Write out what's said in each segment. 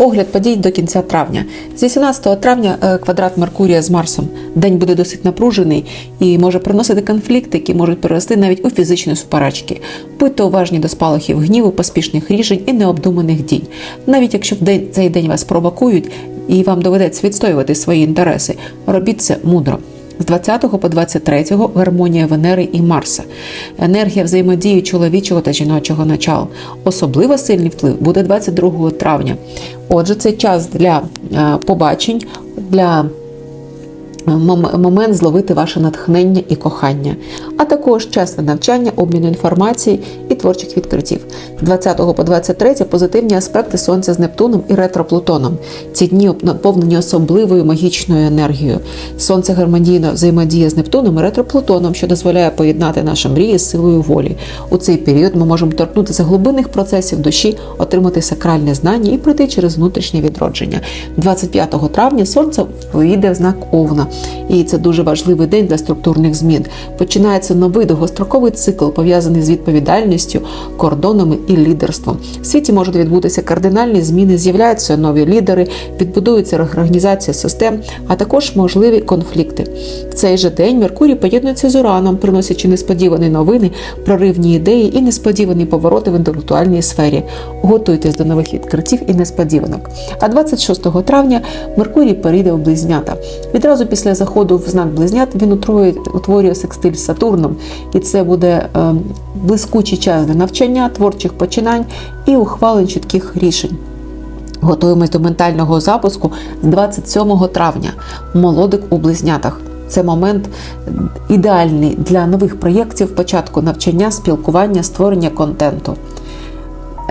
Огляд подій до кінця травня. З 18 травня е, квадрат Меркурія з Марсом. День буде досить напружений і може приносити конфлікти, які можуть перерости навіть у фізичні суперечки. Будьте уважні до спалахів гніву, поспішних рішень і необдуманих дій. Навіть якщо в день цей день вас провокують і вам доведеться відстоювати свої інтереси, робіть це мудро. З 20 по 23 гармонія Венери і Марса, енергія взаємодії чоловічого та жіночого начал. Особливо сильний вплив буде 22 травня. Отже, це час для е, побачень, для е, мом- момент зловити ваше натхнення і кохання, а також час на навчання, обміну інформації і творчих відкриттів. З 20 по 23 позитивні аспекти Сонця з Нептуном і ретро-Плутоном. Ці дні наповнені особливою магічною енергією. Сонце гармонійно взаємодіє з Нептуном і ретро-Плутоном, що дозволяє поєднати наші мрії з силою волі. У цей період ми можемо торкнутися глибинних процесів душі, отримати сакральне знання і пройти через внутрішнє відродження. 25 травня сонце вийде в знак Овна, і це дуже важливий день для структурних змін. Починається новий довгостроковий цикл, пов'язаний з відповідальністю, кордонами і лідерством. В світі можуть відбутися кардинальні зміни, з'являються нові лідери, відбудується реорганізація систем, а також можливі конфлікти. В цей же день Меркурій поєднується з Ураном, приносячи несподівані новини, проривні ідеї і несподівані повороти в інтелектуальній сфері. Готуйтесь до нових відкриттів і несподіванок. А 26 травня Меркурій перейде в близнята. Відразу після заходу в знак близнят він утворює, секстиль з Сатурном, і це буде е, блискучий час для навчання, творчих починань і ухвалень чітких рішень. Готуємось до ментального запуску з 27 травня. Молодик у близнятах. Це момент ідеальний для нових проєктів, початку навчання, спілкування, створення контенту.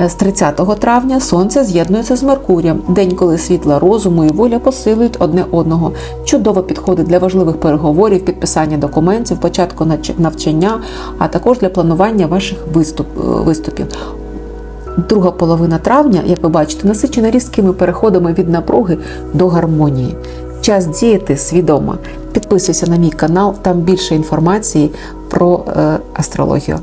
З 30 травня Сонце з'єднується з Меркурієм, день, коли світла розуму і воля посилюють одне одного. Чудово підходить для важливих переговорів, підписання документів, початку навчання, а також для планування ваших виступ, е, виступів. Друга половина травня, як ви бачите, насичена різкими переходами від напруги до гармонії. Час діяти свідомо. Підписуйся на мій канал, там більше інформації про е, астрологію.